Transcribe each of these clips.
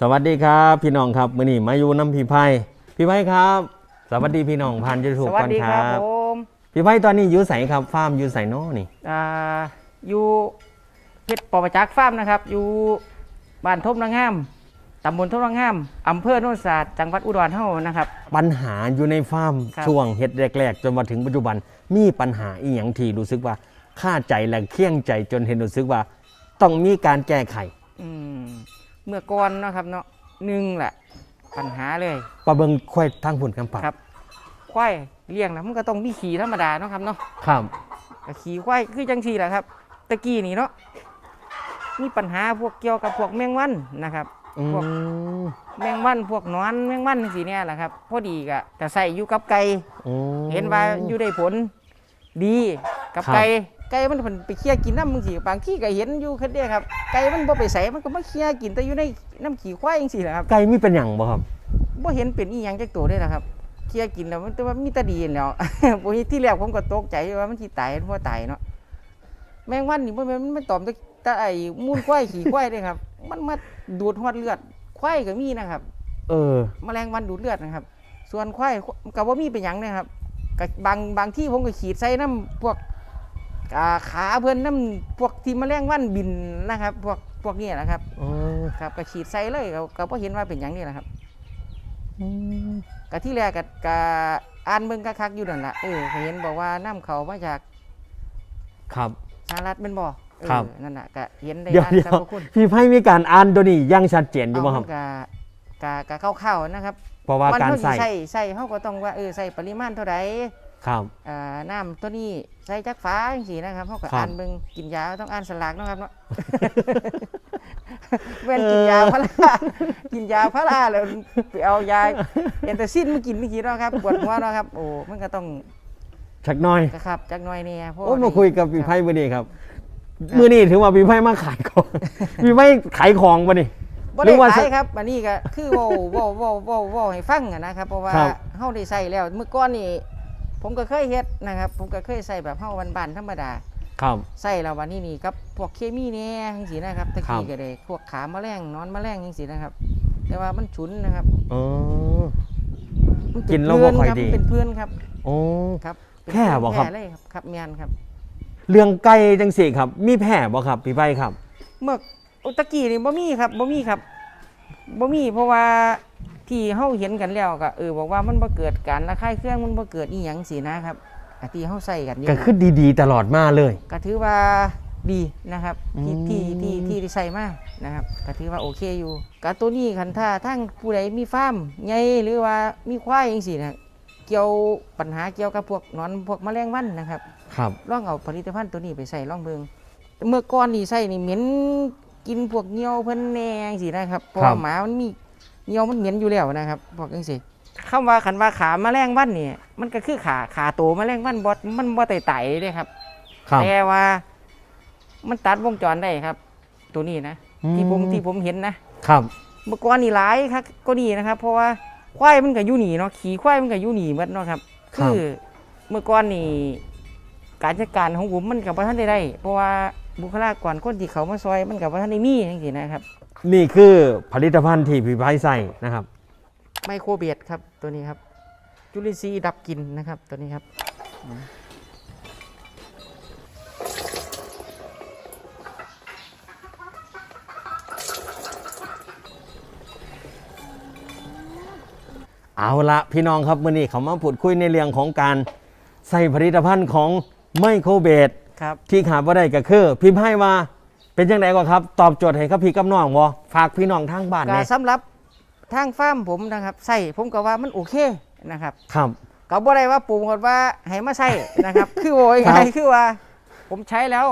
สวัสดีครับพี่น้องครับมื้อนี้มาอยู่น้ำพี่ไพ่พี่ไพ่ครับ สวัสดีพี่น้องผ่านยูทูบสวัสก่อนดีคครัรับบ ผมพี่ไพ่ตอนนี้อยู่ใสครับฟาร์มอยู่ใสน้อนี่อ่าอยู่เพชรปอประจักษ์ฟาร์มนะครับ อยู่บ้านทบนางงามตำบลทบนางงามอำเภอโนนศาสตร์จังหวัดอุดรเฮานะครับ ปัญหาอยู่ในฟาร์มครับ ช่วงเฮ็ดแรก ๆ จนมาถึงปัจจุบันมีปัญหาอีหยังที่รู้สึกว่าค่าใจและเคี่ยงใจจนเห็นรู้สึกว่า ต้องมีการแก้ไข อืม เมื่อก่อนเนาะครับเนาะหนึ่งแหละปัญหาเลยประเบิงค่อยทางผลคำปับครับ ควายเลี้ยงนะมันก็ต้องมีขี่ธรรมดาเนาะครับเนาะครับก็ขี่ควายคือจังสี่แหละครับตะกี้นี่เนาะมีปัญหาพวกเกี่ยวกับพวกแมงวันนะครับ อืพวกมแมงวันพวกหนอนแมงวันสีเนี่ยแหละครับพอดีก็จะใส่อยู่กับไก่อืม เห็นว่าอยู่ได้ผลดีกับครับ ไก่ ไก่มันเพิ่นไปเคี่ยกินน้ำมึงสิบางที่ก็เห็นอยู่คันเดียครับไก่มันบ่ไปใส่มันก็มาเคี่ยกินแต่อยู่ในน้ำขี้ควายจังซี่แหละครับไก่มีเป็นหยังบ่ครับบ่เห็นเป็นอีหยังจักตัวได้ล่ะครับเคี่ยกินแล้วมันแต่ว่ามีแตาดีนั่นแหล้ว บ่เห็นที่แรกผมก็ตกใจว่ามันสิตายมันบ่ตายเนาะแมงวันนี่บ่แม่นมันไม่ตอมแต่แต่ไอ้มูลควายขี้ควายเด้ครับ มันมาดูดฮอดเลือดควายก็มีนะครับ เออ แมลงวันดูดเลือดนะครับ ส่วนควายก็บ่มีเป็นหยังนะครับก็บางบางที่ผมก็ขีดใส่น้ำพวกอ่า ขาเพื่อนน้ำพวกที่แมลงวันบินนะครับ พวกพวกนี้นะครับอ๋อครับก็ขีดใส่เลยก็ก็บ่เห็นว่าเป็นหยังนี่แหละครับอืมก็ที่แรกก็ก็อ่านเบิ่งคักๆอยู่นั่นล่ะเออก็เห็นบอกว่าน้ำเขามาจากครับ สหรัฐเป็นบ่เออครับ นั่นน่ะก็เห็นได้เดี๋ยวอ่านเดี๋ยสรวรพคุณพี่ไพ่มีการอ่านตัวนี้อยังชัดเจนอยู่บ่ครับ เอาก็ก็ก็เข้าๆนะครับ เพราะว่าวันการเฮาสิใส่ใส่ใส่เฮาก็ต้องว่าเออใส่ปริมาณเท่าใด ครับ อ่าน้ำตัวนี้ใส่จักฟ้าจังซี่นะครับเขาก็ครับอ่านเบิ่งกินยาต้องอ่านสลากเนาะครับเนาะ เว้นกินยาพารากินยาพาราแล้วไปเอายาเอนเตอร์ซินมากินนี่กี่เนาะครับปวดหัวเนาะครับโอ้มันก็ต้องชักหน้อย กระครับจักหน่อยเนี่ยเพราะโอ้ว่ามาคุยกับพี่ไพ่ครับวันนี้ครับ มื้อนี้ถือว่าพี่ไพ่มาขายของพี่ไพ่ขายของปะนี่ บ่หรืได้อว่าขายครับอันนี้ก็คือเว้าเว้าเว้าเว้าเว้าให้ฟังอะนะครับ เพราะว่าครับ เฮาได้ใส่แล้วเมื่อก่อนนี่ ผมก็เคยเฮ็ดนะครับ ผมก็เคยใส่แบบเฮาบ้านๆธรรมดาครับ ใส่แล้ววันนี้นี่กับพวกเคมีเนี่ยจังซี่นะครับตะครักี้บก็ได้พวกขาแมลงนอนแมลงจังซี่นะครับ แต่ว่ามันฉุนนะครับอ๋อ มัเป็กินแล้วบ่ค่อยเพื่นรับดีมันเป็นเพื่อนครับโอ้ ครับเป็นแพร่บ่ครับแพเลยครับครับแม่นครับ เรื่องไก่จังสี่ครับ มีแผ่บ่ครับพี่ไพ่ครับ เมื่ออุตะกี้นี่บ่มีครับบ่มีครับบ่มีเพราะว่า ที่เฮาเห็นกันแล้วก็เออบอกว่ามันบ่เกิดการระคายเคืองมันบ่เกิดอีหยังสินะครับอะที่เฮาใส่กันอยู่ก็คือดีๆ ตลอดมาเลย ก็ถือว่าดีนะครับที่อืมที่ที่ที่ได้ใส่มานะครับก็ถือว่าโอเคอยู่กตัวนี้คันถ้าทั้งผู้ใดมีฟาร์มใหญ่หรือว่ามีควายจังซี่นะเกี่ยวปัญหาเกี่ยวกับพวกหนอนพวกแมลงวันนะครับครับลองเอาผลิตภัณฑ์ตัวนี้ไปใส่ลองเบิงเมื่อก่อนนี่ใส่นี่เหม็นกินพวกเหงียวเพิ่นแหนงสินะครับเพราะว่าหมามันมี เหงียวมันเหม็นอยู่แล้วนะครับพวกจังซี่คำว่าคันว่าขาแมลงวันนี่มันก็คือขาขาโตแมลงวันบ่มันบ่ไต่ไต่เลยครับครับแต่ว่า มันตัดวงจรได้ครับ ตัวนี้นะที่ผมที่ผมเห็นนะครับเมื่อก่อนนี่หลายครับ ก็นี่นะครับ เพราะว่าควายมันก็อยู่หนีเนาะขี่ควายมันก็อยู่หนีหมดเนาะครับครับ คือเมื่อก่อนนี่การจัดการของผมมันกับพระท่านได้ได้ เพราะว่าบุคลากรคนที่เขามาซอยมันกับพระท่านได้มีจังซี่นะครับ นี่คือผลิตภัณฑ์ที่พี่ไพ่ใส่นะครับ ไมโครเบดครับตัวนี้ครับ จุลินทรีย์ดับกลิ่นนะครับตัวนี้ครับ เอาละพี่น้องครับมื่อนี้เขามาพูดคุยในเรื่องของการใส่ผลิตภัณฑ์ของไมโครเบดครับ ที่ขาดว่าได้ก็คือพี่ไพ่ว่า เป็นยังไงก่อนครับ ตอบโจทย์ให้ครับพี่กับน้องบ่ฝากพี่น้องทางบ้านก็เนี่ยสำหรับทางฟาร์มผมนะครับใส่ผมก็ว่ามันโอเคนะครับ ครับ ก็บ่ได้ว่าปรุงกันว่าให้มาใส่นะครับ คือโอ้ยครัไงบคือว่า ผมใช้แล้ว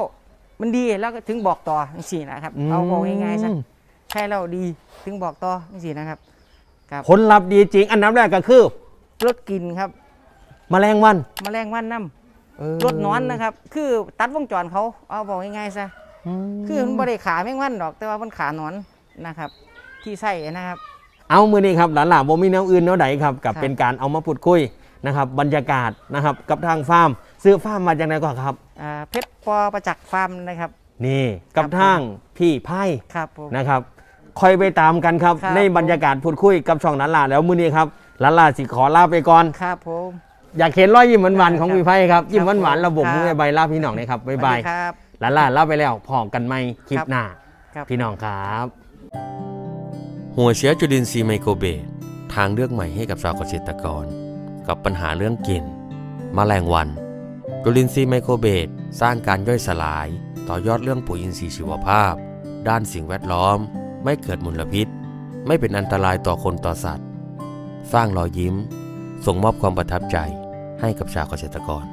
มันดีแล้วก็ถึงบอกต่อจังซี่นะครับ เอาบอกง่ายๆซะอืม ใช้แล้วดีถึงบอกต่อจังซี่นะครับผลลัพธ์ดีจริง อันดับแรกก็คือลดกลิ่นครับแมลงวันแมลงวันน้ำลดหนอนนะครับ คือตัดวงจรเขาเอาบอกง่ายๆซะม คือมันบ่ได้ขาแมงวันดอก แต่ว่ามันขาหนอนนะครับ ที่ใส่นะครับ เอามือนี้ครับหลานๆบ่มีแนวอื่นแนวใดครับกับครับเป็นการเอามาพูดคุยนะครับ บรรยากาศนะครับ กับทางฟาร์มซื้อฟาร์มมาจากไหนก่อนครับอ่าเพชรปอประจักษ์ฟาร์มนะครับ นี่กับครับผมทางพี่ไพ่ครับผมนะครับคอยไปตามกันครับครับ ในบรรยากาศพูดคุยกับช่องนันลาแล้วมื้อนี้ครับลันลาสิขอลาไปก่อนครับผมอยากเห็นรอยยิ้มหวานๆของครับพี่ไพ่ครับยิ้มครับหวานๆระบบครับมือใบลาพี่น้องเลยครับบ๊ายบาย สวัสดีครับลันลาลาไปแล้วพอกันไหมคลิปครับหน้าครับพี่น้องครับ หัวเชื้อจุลินทรีย์ไมโครเบสทางเลือกใหม่ให้กับชาวเกษตรกร กับปัญหาเรื่องกลิ่นมแมลงวัน จุลินทรีย์ไมโครเบสสร้างการย่อยสลาย ต่อยอดเรื่องปุ๋ยอินทรีย์ชีวภาพ ด้านสิ่งแวดล้อม ไม่เกิดมลพิษ ไม่เป็นอันตรายต่อคนต่อสัตว์ สร้างรอยยิ้ม ส่งมอบความประทับใจให้กับชาวเกษตรกร